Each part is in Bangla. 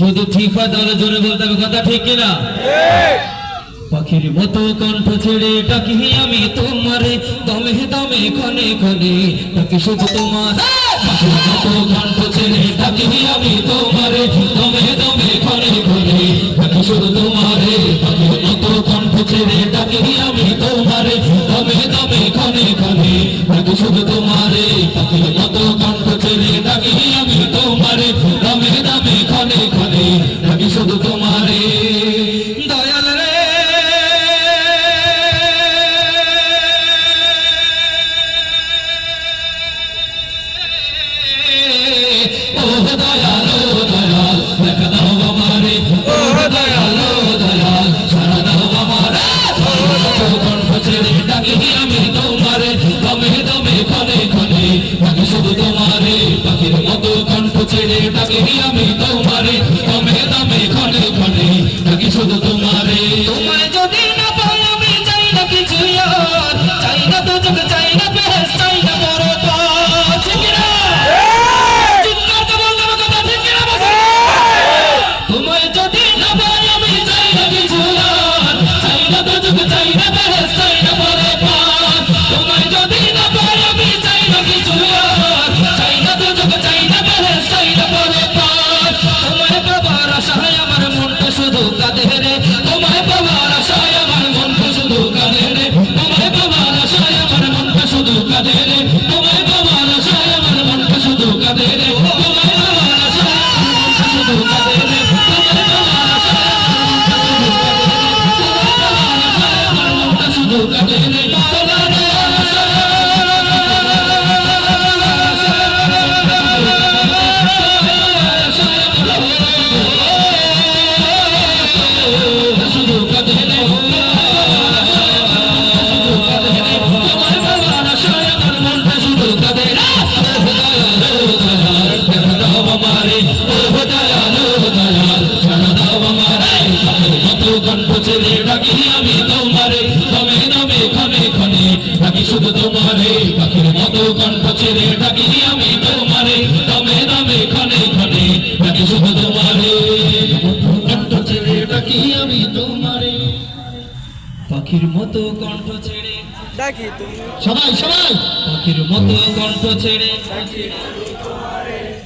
যদি ঠিক হয় তাহলে জোরে বলতে হবে কথা ঠিক কিনা? পাখির মতো কণ্ঠ ছেড়ে ডাকি আমি তোমারে দমে দমে ক্ষণে ক্ষণে ডাকি শুধু তোমার। পাখির মতো কণ্ঠ ছেড়ে ডাকি আমি তোমারে দমে দমে ক্ষণে ক্ষণে ডাকি শুধু তোমারে। পাখির মতো কণ্ঠ ছেড়ে ডাকি আমি তোমারে দমে দমে ক্ষণে ক্ষণে ডাকি শুধু তোমারে। পাখির মতো কণ্ঠ আমি তোমারে দমে দমে ক্ষণে ক্ষণে ডাকি শুধু মনটা শুধু কাঁদে রে তোমায় পাবার আশায় আমার মনটা শুধু কাঁদে রে তোমায় পাবার আশায় আমার মনটা শুধু কাঁদে রে তোমায় পাবার আশায় আমার মনটা শুধু কাঁদে রে তোমায় পাবার আশায় আমার মনটা শুধু কাঁদে রে তোমায় পাবার আশায় আমার মনটা শুধু কাঁদে রে ডাকি আমি তোমারে। পাখির মতো কণ্ঠ ছেড়ে। ডাকি তুমি। সবাই সবাই। পাখির মতো কণ্ঠ ছেড়ে।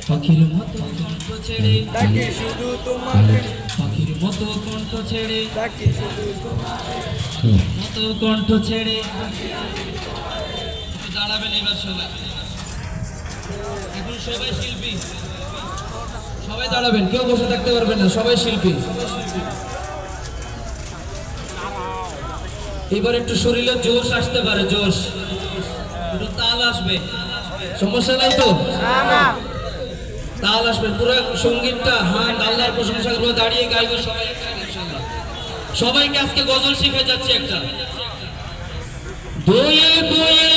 পাখির মতো কণ্ঠ ছেড়ে। ডাকি শুধু তোমারে। পাখির মতো কণ্ঠ ছেড়ে। ডাকি শুধু তোমারে মতো কণ্ঠ ছেড়ে। দাঁড়াবেন এবার সবাই। এখন সবাই শিল্পী। সবাই দাঁড়াবেন কেউ বসে থাকতে পারবেন না সবাই শিল্পী। এবার একটু শরীরে জোশ আসতে পারে, জোশ। একটু তাল আসবে। সমস্যা নাই তো? তাল আসবে। পুরো সঙ্গীতটা হ্যাঁ আল্লাহর প্রশংসা করব দাঁড়িয়ে গাইবো সবাই সবাইকে আজকে গজল শিখে যাচ্ছে একটা। দুয়ে কোয়েল